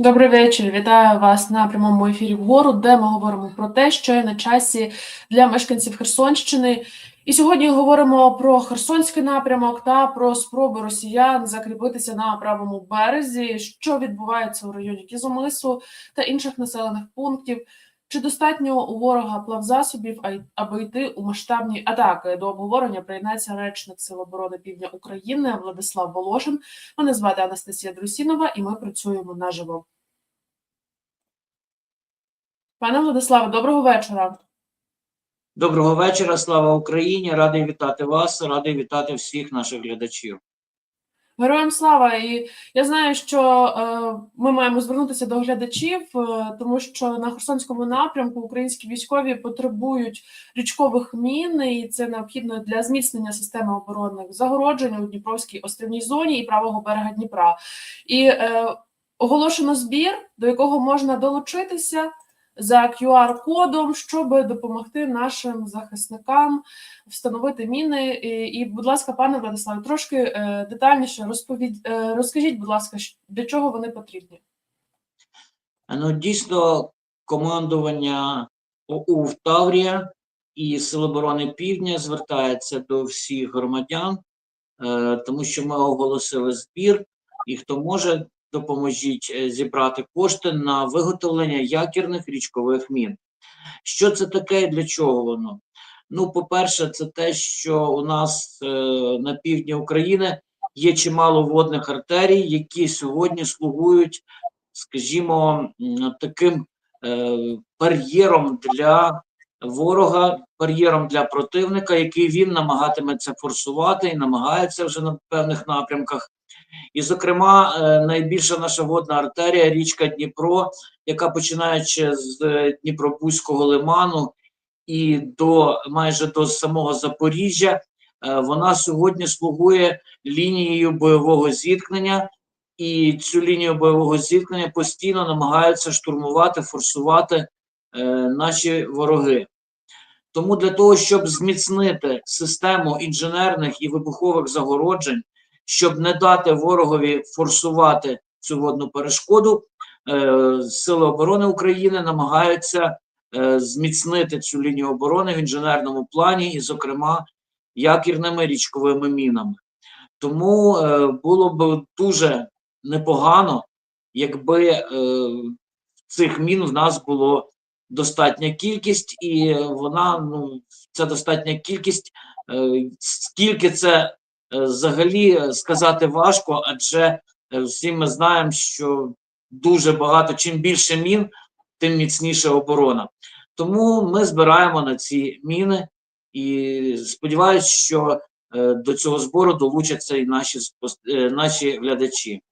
Добрий вечір. Вітаю вас на прямому ефірі вгору, де ми говоримо про те, що є на часі для мешканців Херсонщини. І сьогодні говоримо про Херсонський напрямок та про спроби росіян закріпитися на правому березі, що відбувається у районі Кізомису та інших населених пунктів. Чи достатньо у ворога плавзасобів, аби йти у масштабні атаки? До обговорення приєднається речник Сил оборони Півдня України Владислав Волошин. Мене звати Анастасія Друсінова, і ми працюємо наживо. Пане Владиславе, доброго вечора. Доброго вечора, слава Україні! Радий вітати вас, радий вітати всіх наших глядачів. Героям слава! І я знаю, що е, ми маємо звернутися до глядачів, е, тому що на Херсонському напрямку українські військові потребують річкових мін, і це необхідно для зміцнення системи оборонних загороджень у Дніпровській острівній зоні і правого берега Дніпра. І е, оголошено збір, до якого можна долучитися за QR-кодом, щоб допомогти нашим захисникам встановити міни. І, будь ласка, пане Владиславе, трошки е, детальніше розповідь, е, розкажіть, будь ласка, для чого вони потрібні? Ну, дійсно, командування ОУ в Таврія і Сил оборони Півдня звертається до всіх громадян, е, тому що ми оголосили збір, і хто може, допоможіть е, зібрати кошти на виготовлення якірних річкових мін. Що це таке і для чого воно? Ну, по-перше, це те, що у нас е, на півдні України є чимало водних артерій, які сьогодні слугують, скажімо, таким е, бар'єром для ворога, бар'єром для противника, який він намагатиметься форсувати і намагається вже на певних напрямках. І, зокрема, е, найбільша наша водна артерія річка Дніпро, яка починаючи з е, Дніпробузького лиману і до майже до самого Запоріжжя, е, вона сьогодні слугує лінією бойового зіткнення, і цю лінію бойового зіткнення постійно намагаються штурмувати, форсувати наші вороги. Тому для того, щоб зміцнити систему інженерних і вибухових загороджень, щоб не дати ворогові форсувати цю водну перешкоду, е, Сили оборони України намагаються е, зміцнити цю лінію оборони в інженерному плані, і, зокрема, якірними річковими мінами. Тому е, було б дуже непогано, якби цих мін в нас було достатня кількість, і вона, ну, ця достатня кількість, скільки це взагалі е, сказати важко, адже е, всі ми знаємо, що дуже багато, чим більше мін, тим міцніша оборона. Тому ми збираємо на ці міни і сподіваюся, що е, до цього збору долучаться і наші, е, наші глядачі.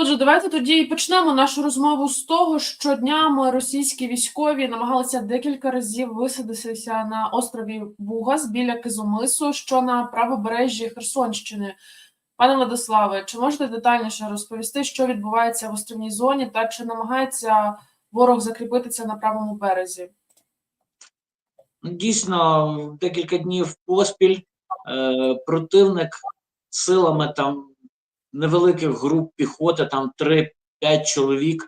Отже, давайте тоді і почнемо нашу розмову з того, що днями російські військові намагалися декілька разів висадитися на острові Бугас біля Кизомису, що на правобережжі Херсонщини. Пане Владиславе, чи можете детальніше розповісти, що відбувається в острівній зоні, та чи намагається ворог закріпитися на правому березі? Дійсно, декілька днів поспіль е, противник силами там невеликих груп піхоти, там 3-5 чоловік,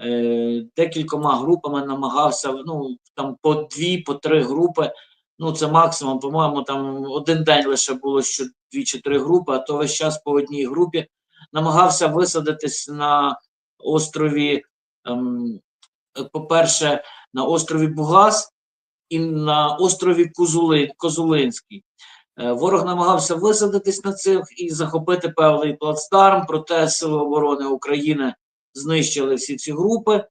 е, декількома групами намагався, ну там по дві, по три групи. Ну, це максимум, по-моєму, там один день лише було, що дві чи три групи, а то весь час по одній групі намагався висадитись на острові, ем, по-перше, на острові Бугас і на острові Кузули, Козулинський. Е, Ворог намагався висадитись на цих і захопити певний плацдарм, проте Сили оборони України знищили всі ці групи,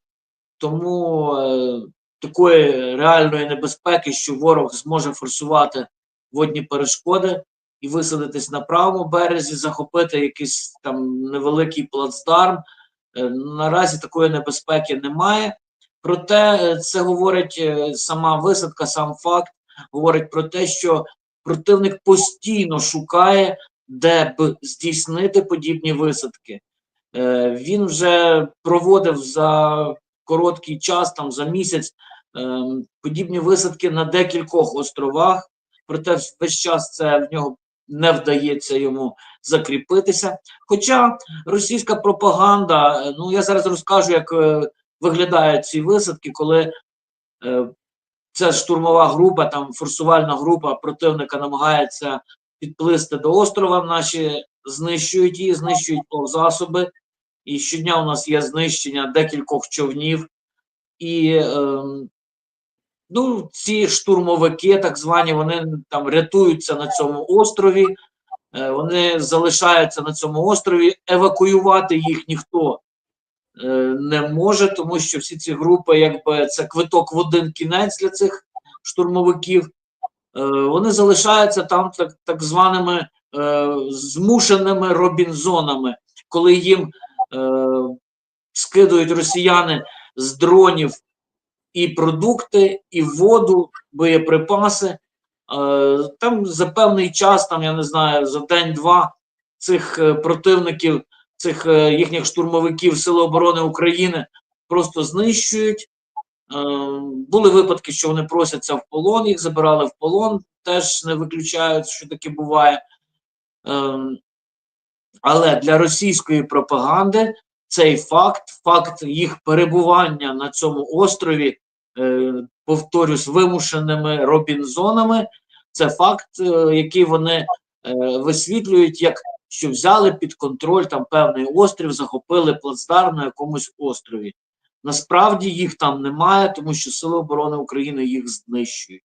тому е, такої реальної небезпеки, що ворог зможе форсувати водні перешкоди і висадитись на правому березі, захопити якийсь там невеликий плацдарм. Е, наразі такої небезпеки немає. Проте це говорить сама висадка, сам факт говорить про те, що противник постійно шукає, де б здійснити подібні висадки. Е, Він вже проводив за короткий час, там за місяць, е, подібні висадки на декількох островах. Проте весь час це в нього не вдається йому закріпитися. Хоча російська пропаганда, е, ну я зараз розкажу, як е, виглядають ці висадки, коли ця штурмова група, там форсувальна група противника намагається підплисти до острова. Наші знищують її, знищують засоби. І щодня у нас є знищення декількох човнів. І ем, ну, ці штурмовики, так звані, вони там рятуються на цьому острові. Е, Вони залишаються на цьому острові. Евакуювати їх ніхто е, не може, тому що всі ці групи, якби це квиток в один кінець для цих штурмовиків. Е, Вони залишаються там так, так званими е, змушеними робінзонами, коли їм е, скидують росіяни з дронів і продукти, і воду, боєприпаси. Е, Там за певний час, там я не знаю, за день-два цих е, противників, цих е, їхніх штурмовиків Сили оборони України просто знищують. Е, Були випадки, що вони просяться в полон, їх забирали в полон, теж не виключають, що таке буває. Е, Але для російської пропаганди цей факт, факт їх перебування на цьому острові, повторюсь, вимушеними робінзонами, це факт, який вони висвітлюють, як що взяли під контроль там певний острів, захопили плацдарм на якомусь острові. Насправді їх там немає, тому що Сили оборони України їх знищують.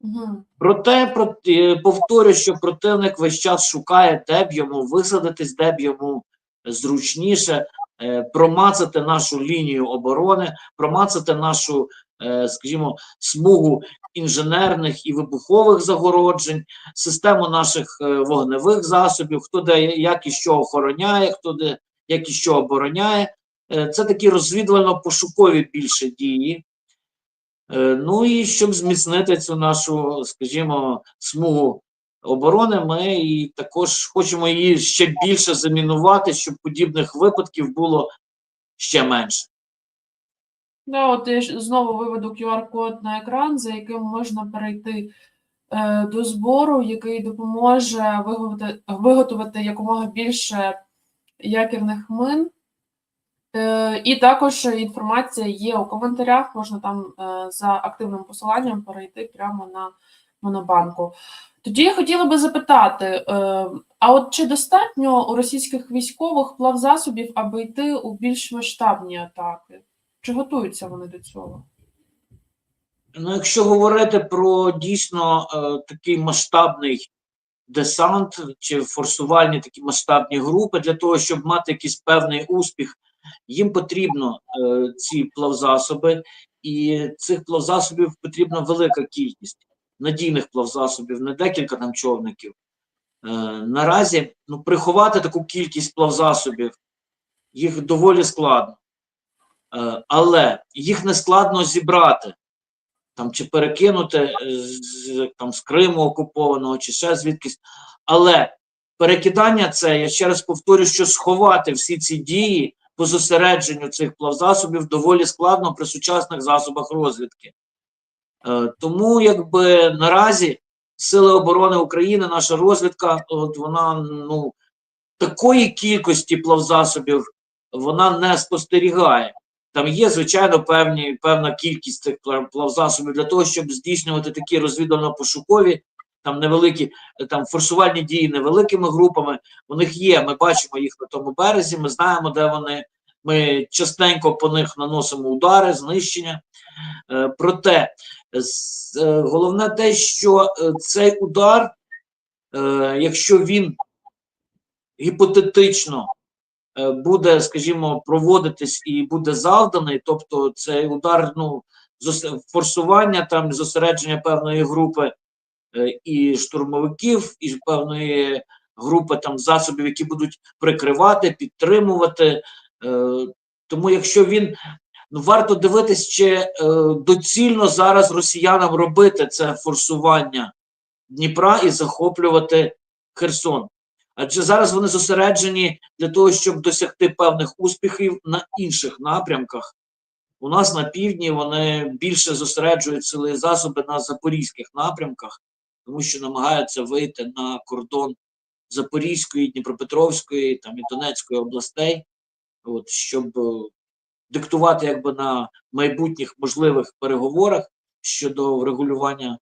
Угу. Проте про- е, повторю, що противник весь час шукає, де б йому висадитись, де б йому зручніше е, промацати нашу лінію оборони, промацати нашу, скажімо, смугу інженерних і вибухових загороджень, систему наших е, вогневих засобів, хто де як і що охороняє, хто де як і що обороняє. Е, Це такі розвідувально-пошукові більше дії. Е, Ну і щоб зміцнити цю нашу, скажімо, смугу оборони, ми і також хочемо її ще більше замінувати, щоб подібних випадків було ще менше. Да, от я знову виведу QR-код на екран, за яким можна перейти е, до збору, який допоможе виготовити, виготовити якомога більше якірних мин. Е, і також інформація є у коментарях, можна там е, за активним посиланням перейти прямо на Монобанку. Тоді я хотіла би запитати: е, а от чи достатньо у російських військових плавзасобів, аби йти у більш масштабні атаки? Чи готуються вони до цього? Ну, якщо говорити про дійсно е, такий масштабний десант чи форсувальні такі масштабні групи, для того, щоб мати якийсь певний успіх, їм потрібно е, ці плавзасоби, і цих плавзасобів потрібна велика кількість надійних плавзасобів, не декілька там човників. Е, наразі ну, приховати таку кількість плавзасобів їх доволі складно. Е, але їх не складно зібрати там чи перекинути з, там, з Криму окупованого, чи ще звідкись. Але перекидання це, я ще раз повторю, що сховати всі ці дії по зосередженню цих плавзасобів доволі складно при сучасних засобах розвідки. Е, тому, якби наразі Сили оборони України, наша розвідка, от вона ну, такої кількості плавзасобів вона не спостерігає. Там є, звичайно, певні, певна кількість цих плавзасобів для того, щоб здійснювати такі розвідувально-пошукові, там невеликі там форсувальні дії невеликими групами. У них є. Ми бачимо їх на тому березі. Ми знаємо, де вони. Ми частенько по них наносимо удари, знищення. Е, проте е, головне те, що е, цей удар, якщо він гіпотетично буде, скажімо, проводитись і буде завданий, тобто цей удар, ну, форсування там зосередження певної групи е, і штурмовиків, і певної групи там засобів, які будуть прикривати, підтримувати. Е, Тому, якщо він ну, варто дивитись, чи е, доцільно зараз росіянам робити це форсування Дніпра і захоплювати Херсон. Адже зараз вони зосереджені для того, щоб досягти певних успіхів на інших напрямках. У нас на півдні вони більше зосереджують сили і засоби на запорізьких напрямках. тому що намагаються вийти на кордон Запорізької, Дніпропетровської там і Донецької областей, от щоб е, диктувати якби на майбутніх можливих переговорах щодо врегулювання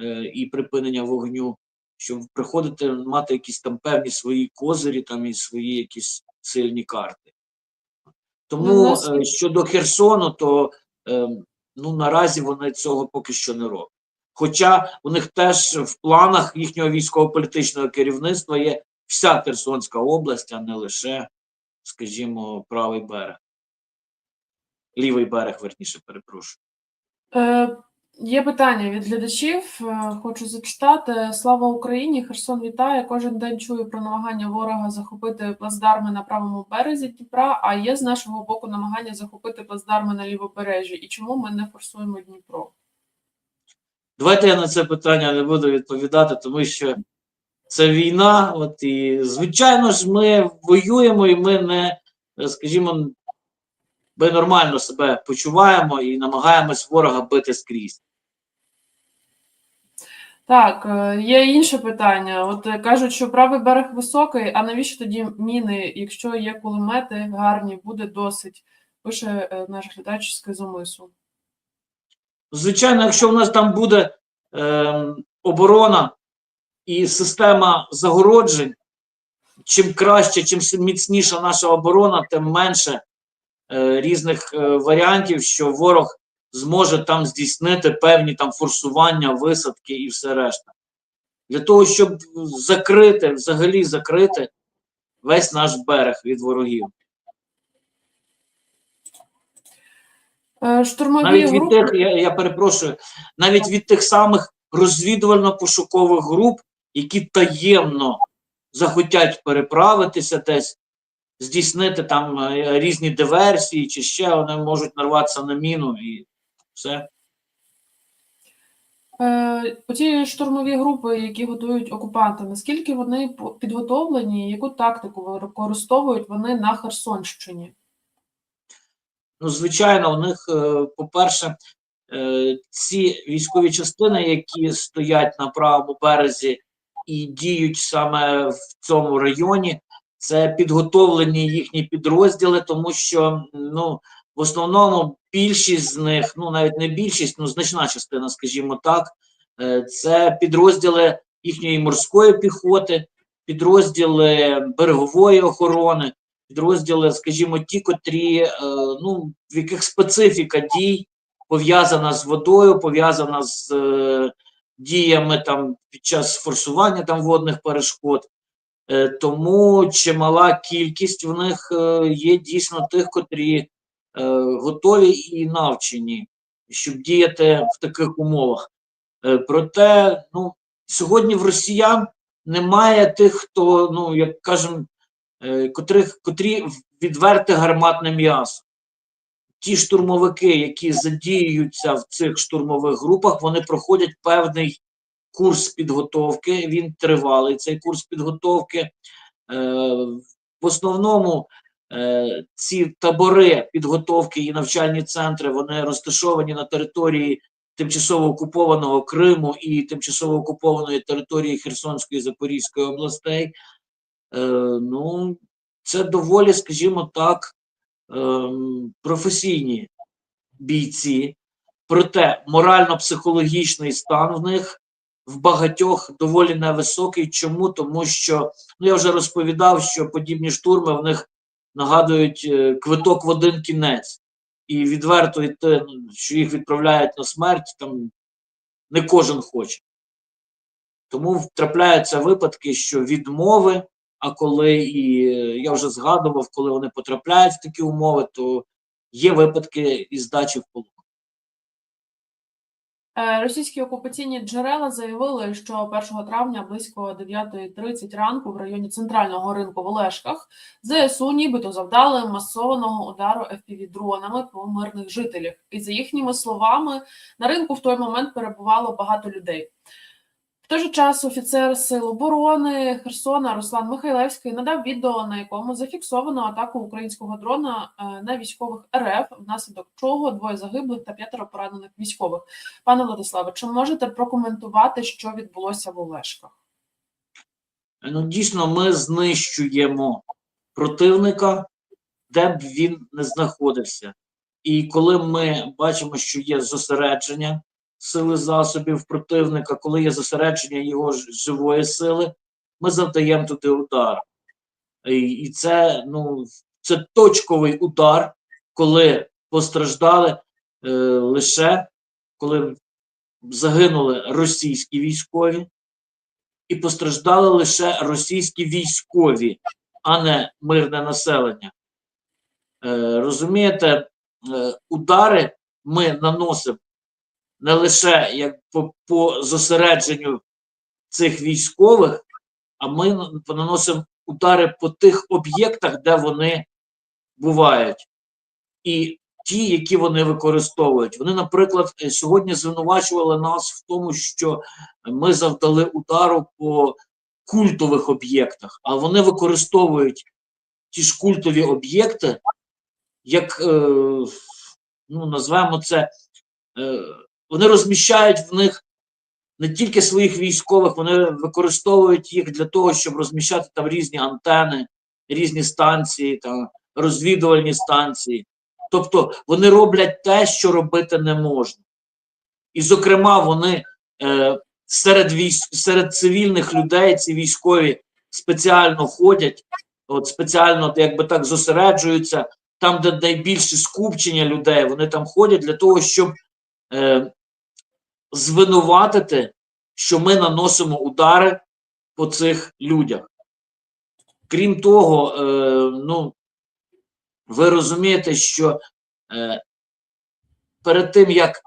е, і припинення вогню, щоб приходити мати якісь там певні свої козирі, там і свої якісь сильні карти. Ну, Тому нас- е, щодо Херсону, то е, ну наразі вони цього поки що не роблять. Хоча у них теж в планах їхнього військово-політичного керівництва є вся Херсонська область, а не лише, скажімо, правий берег. Лівий берег, верніше, перепрошую. Е, є питання від глядачів. Е, хочу зачитати. Слава Україні! Херсон вітає. Кожен день чую про намагання ворога захопити плацдарми на правому березі Дніпра. А є з нашого боку намагання захопити плацдарми на лівобережжі. І чому ми не форсуємо Дніпро? Давайте я на це питання не буду відповідати, тому що це війна. От і звичайно ж, ми воюємо, і ми не, скажімо, ми нормально себе почуваємо і намагаємось ворога бити скрізь. Так, е, є інше питання. От е, кажуть, що правий берег високий, а навіщо тоді міни, якщо є кулемети гарні, буде досить, пише е, наш глядач з Кизомису. Звичайно, якщо в нас там буде е, оборона і система загороджень, чим краще, чим міцніша наша оборона, тим менше е, різних е, варіантів, що ворог зможе там здійснити певні там форсування, висадки і все решта. Для того, щоб закрити, взагалі закрити весь наш берег від ворогів. Е, Штурмові Навіть від групи. тих, я, я перепрошую, навіть від тих самих розвідувально-пошукових груп, які таємно захотять переправитися десь, здійснити там е, різні диверсії, чи ще вони можуть нарватися на міну і все. Е, Оці штурмові групи, які готують окупанти, наскільки вони підготовлені, яку тактику використовують вони на Херсонщині? Ну, звичайно, у них, е, по-перше, е, ці військові частини, які стоять на правому березі і діють саме в цьому районі, це підготовлені їхні підрозділи, тому що ну, в основному більшість з них, ну навіть не більшість, ну значна частина, скажімо так, е, це підрозділи їхньої морської піхоти, підрозділи берегової охорони підрозділи, скажімо, ті, котрі, е, ну, в яких специфіка дій пов'язана з водою, пов'язана з е, діями там під час форсування там водних перешкод. Тому чимала кількість в них є дійсно тих, котрі готові і навчені, щоб діяти в таких умовах. Е, проте, ну, сьогодні в росіян немає тих, хто, ну, як кажемо, е, котрих, котрі відверте гарматне м'ясо. Ті штурмовики, які задіюються в цих штурмових групах, вони проходять певний курс підготовки. Він тривалий, цей курс підготовки. Е, В основному е, ці табори підготовки і навчальні центри вони розташовані на території тимчасово окупованого Криму і тимчасово окупованої території Херсонської Запорізької областей. Е, ну, це доволі, скажімо так, ем, професійні бійці. Проте морально-психологічний стан в них в багатьох доволі невисокий. Чому? Тому що ну я вже розповідав, що подібні штурми в них нагадують е, квиток в один кінець, і відверто йти, те, що їх відправляють на смерть, там не кожен хоче. Тому трапляються випадки, що відмови, а коли і е, я вже згадував, коли вони потрапляють в такі умови, то є випадки і здачі в полон. Е, Російські окупаційні джерела заявили, що 1 травня близько 9.30 ранку в районі центрального ринку в Олешках ЗСУ нібито завдали масованого удару FPV-дронами по мирних жителях. І за їхніми словами, на ринку в той момент перебувало багато людей. В той же час офіцер Сил оборони Херсона Руслан Михайлевський надав відео, на якому зафіксовано атаку українського дрона е, на військових РФ, внаслідок чого двоє загиблих та п'ятеро поранених військових. Пане Владиславе, чи можете прокоментувати, що відбулося в Олешках? Ну, дійсно, ми знищуємо противника, де б він не знаходився. І коли ми бачимо, що є зосередження сили засобів противника, коли є зосередження його живої сили, ми завдаємо туди удар. І, це, ну, це точковий удар, коли постраждали е, лише коли загинули російські військові, і постраждали лише російські військові, а не мирне населення. Е, розумієте, е, удари ми наносимо не лише як по, по зосередженню цих військових, а ми наносимо удари по тих об'єктах, де вони бувають. І ті, які вони використовують. Вони, наприклад, сьогодні звинувачували нас в тому, що ми завдали удару по культових об'єктах, а вони використовують ті ж культові об'єкти, як, е, ну, назвемо це, е, вони розміщають в них не тільки своїх військових, вони використовують їх для того, щоб розміщати там різні антени, різні станції, там, розвідувальні станції. Тобто вони роблять те, що робити не можна. І, зокрема, вони е, серед військ, серед цивільних людей, ці військові спеціально ходять, от спеціально якби так зосереджуються, там, де найбільше скупчення людей, вони там ходять для того, щоб е, звинуватити, що ми наносимо удари по цих людях. Крім того, е, ну, ви розумієте, що е, перед тим, як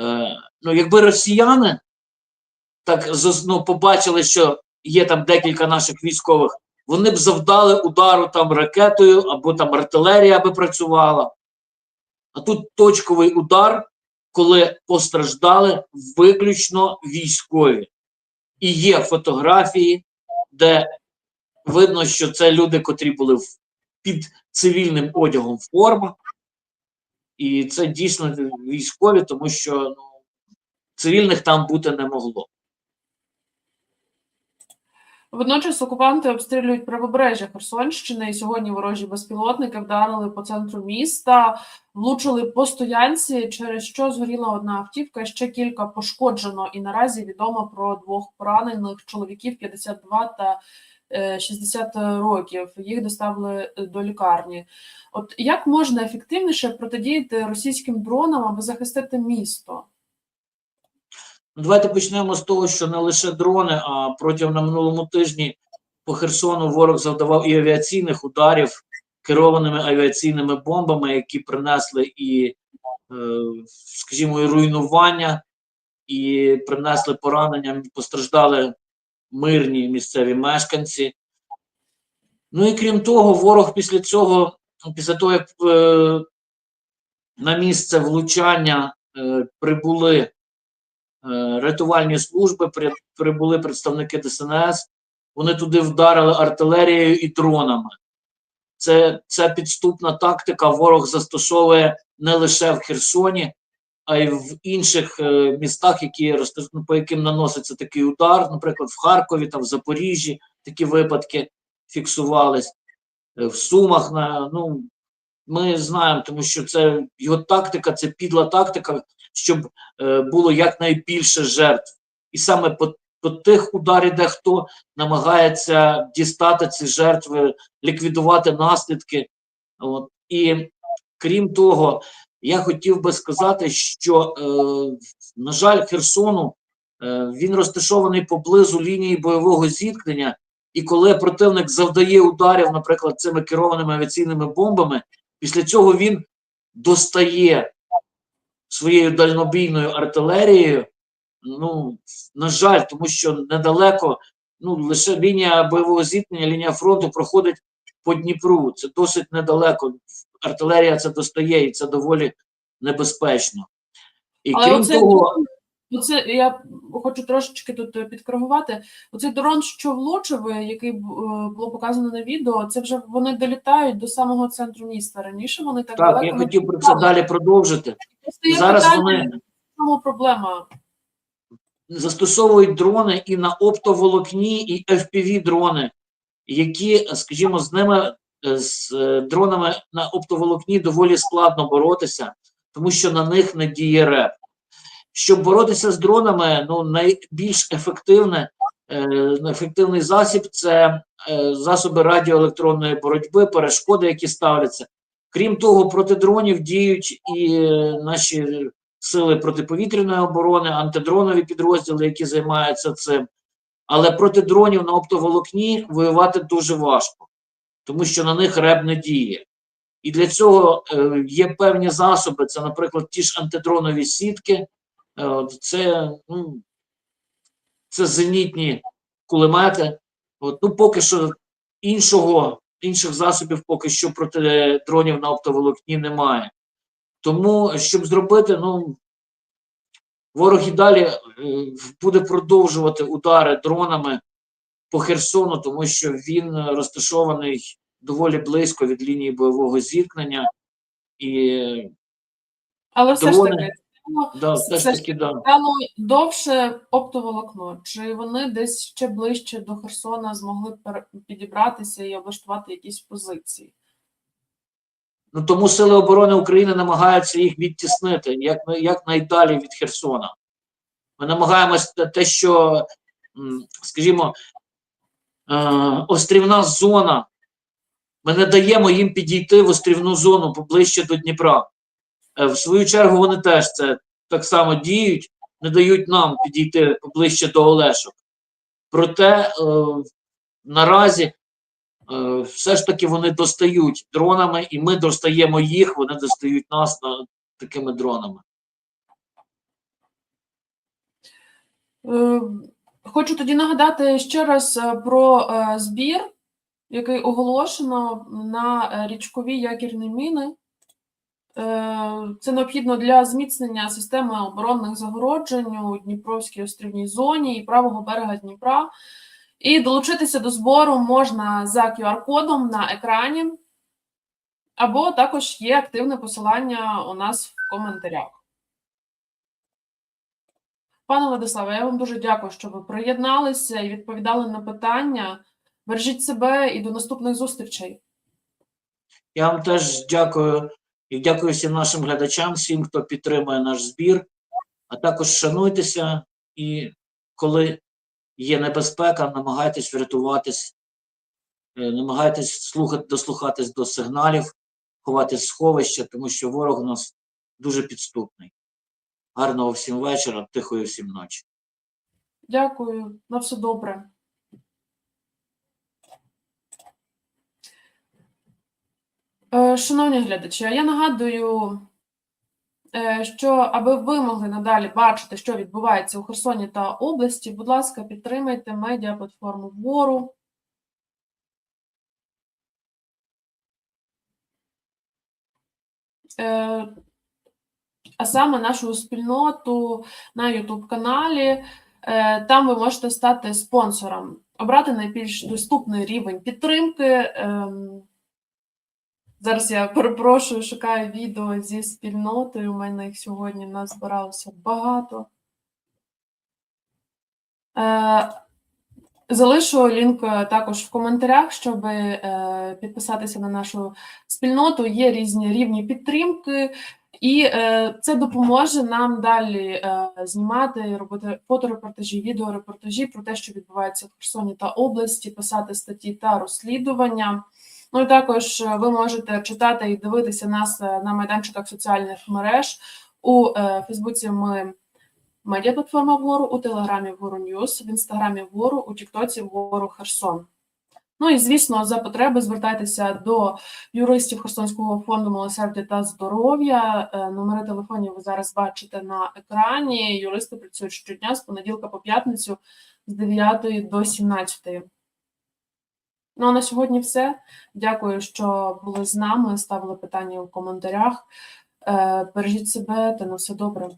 е, ну, якби росіяни так ну, побачили, що є там декілька наших військових, вони б завдали удару там ракетою або там артилерія би працювала. А тут точковий удар, коли постраждали виключно військові. І є фотографії, де видно, що це люди, котрі були під цивільним одягом форма. І це дійсно військові, тому що ну, цивільних там бути не могло. Водночас окупанти обстрілюють правобережжя Херсонщини, і сьогодні ворожі безпілотники вдарили по центру міста, влучили по стоянці, через що згоріла одна автівка. Ще кілька пошкоджено. І наразі відомо про двох поранених чоловіків 52 та е, 60 років. Їх доставили е, до лікарні. От як можна ефективніше протидіяти російським дронам, аби захистити місто? Ну, Давайте почнемо з того, що не лише дрони, а протягом на минулому тижні по Херсону ворог завдавав і авіаційних ударів керованими авіаційними бомбами, які принесли і, е, скажімо, і руйнування, і принесли поранення, постраждали мирні місцеві мешканці. Ну і крім того, ворог після цього, після того, як е, на місце влучання е, прибули рятувальні служби, прибули представники ДСНС, вони туди вдарили артилерією і дронами. Це, це підступна тактика. Ворог застосовує не лише в Херсоні, а й в інших е, містах, які ну, по яким наноситься такий удар. Наприклад, в Харкові, там в Запоріжжі такі випадки фіксувались, е, в Сумах. На, ну, ми знаємо, тому що це його тактика, це підла тактика, щоб е, було якнайбільше жертв. І саме по, по тих ударів, де хто намагається дістати ці жертви, ліквідувати наслідки. От. І крім того, я хотів би сказати, що, е, на жаль, Херсону е, він розташований поблизу лінії бойового зіткнення, і коли противник завдає ударів, наприклад, цими керованими авіаційними бомбами, після цього він достає своєю дальнобійною артилерією. Ну, на жаль, тому що недалеко, ну, лише лінія бойового зіткнення, лінія фронту проходить по Дніпру. Це досить недалеко. Артилерія це достає, і це доволі небезпечно. І крім того, Ну, це я хочу трошечки тут е, підкоригувати. Оцей дрон, що влучив, е, який е, було показано на відео, це вже вони долітають до самого центру міста. Раніше вони так Так, далеко я не хотів про це далі продовжити. Зараз питання, вони чому проблема. застосовують дрони і на оптоволокні, і FPV дрони, які, скажімо, з ними з дронами на оптоволокні доволі складно боротися, тому що на них не діє РЕП. Щоб боротися з дронами, ну найбільш ефективне, е, ефективний засіб це е, засоби радіоелектронної боротьби, перешкоди, які ставляться. Крім того, проти дронів діють і е, наші сили протиповітряної оборони, антидронові підрозділи, які займаються цим. Але проти дронів на оптоволокні воювати дуже важко, тому що на них РЕБ не діє. І для цього є певні засоби, це, наприклад, ті ж антидронові сітки, це, ну, це зенітні кулемети. От, ну, поки що іншого, інших засобів поки що проти дронів на оптоволокні немає. Тому, щоб зробити, ну, ворог і далі е, буде продовжувати удари дронами по Херсону, тому що він е, розташований доволі близько від лінії бойового зіткнення. І Але все ж таки, да, все ж таки, да. стало довше оптоволокно. Чи вони десь ще ближче до Херсона змогли підібратися і облаштувати якісь позиції? Ну тому Сили оборони України намагаються їх відтіснити як, як найдалі від Херсона. Ми намагаємось те- те, що, скажімо, е, острівна зона. Ми не даємо їм підійти в острівну зону поближче до Дніпра. Е, в свою чергу вони теж це так само діють, не дають нам підійти поближче до Олешок. Проте е, наразі е, все ж таки вони достають дронами, і ми достаємо їх, вони достають нас на, такими дронами. Е, Хочу тоді нагадати ще раз е, про збір, який оголошено на е, річкові якірні міни. Е, Це необхідно для зміцнення системи оборонних загороджень у Дніпровській острівній зоні і правого берега Дніпра. І долучитися до збору можна за QR-кодом на екрані, або також є активне посилання у нас в коментарях. Пане Владиславе, я вам дуже дякую, що ви приєдналися і відповідали на питання. Бережіть себе і до наступних зустрічей. Я вам теж дякую і дякую всім нашим глядачам, всім, хто підтримує наш збір. А також шануйтеся і коли є небезпека, намагайтесь врятуватись, е, намагайтесь слухати, дослухатись до сигналів, ховатись в сховища, тому що ворог у нас дуже підступний. Гарного всім вечора, тихої всім ночі. Дякую, на все добре. Шановні глядачі, я нагадую, е, що аби ви могли надалі бачити, що відбувається у Херсоні та області, будь ласка, підтримайте медіаплатформу Вору. Е, а саме нашу спільноту на YouTube каналі. Е, Там ви можете стати спонсором, обрати найбільш доступний рівень підтримки. Зараз я перепрошую, шукаю відео зі спільнотою. У мене їх сьогодні назбиралося багато. Е, Залишу лінк е, також в коментарях, щоб е, підписатися на нашу спільноту. Є різні рівні підтримки, і це допоможе нам далі знімати, робити фоторепортажі, відеорепортажі про те, що відбувається в Херсоні та області, писати статті та розслідування. Ну і також е, ви можете читати і дивитися нас е, на майданчиках соціальних мереж. У е, Фейсбуці ми медіаплатформа Вору, у Телеграмі Вору Ньюс, в Інстаграмі Вору, у Тіктоці Вору Херсон. Ну і звісно, за потреби звертайтеся до юристів Херсонського фонду милосердя та здоров'я. Номери телефонів ви зараз бачите на екрані. Юристи працюють щодня з понеділка по п'ятницю з 9 до 17. Ну а на сьогодні все. Дякую, що були з нами. Ставили питання у коментарях. Е, Бережіть себе та на все добре.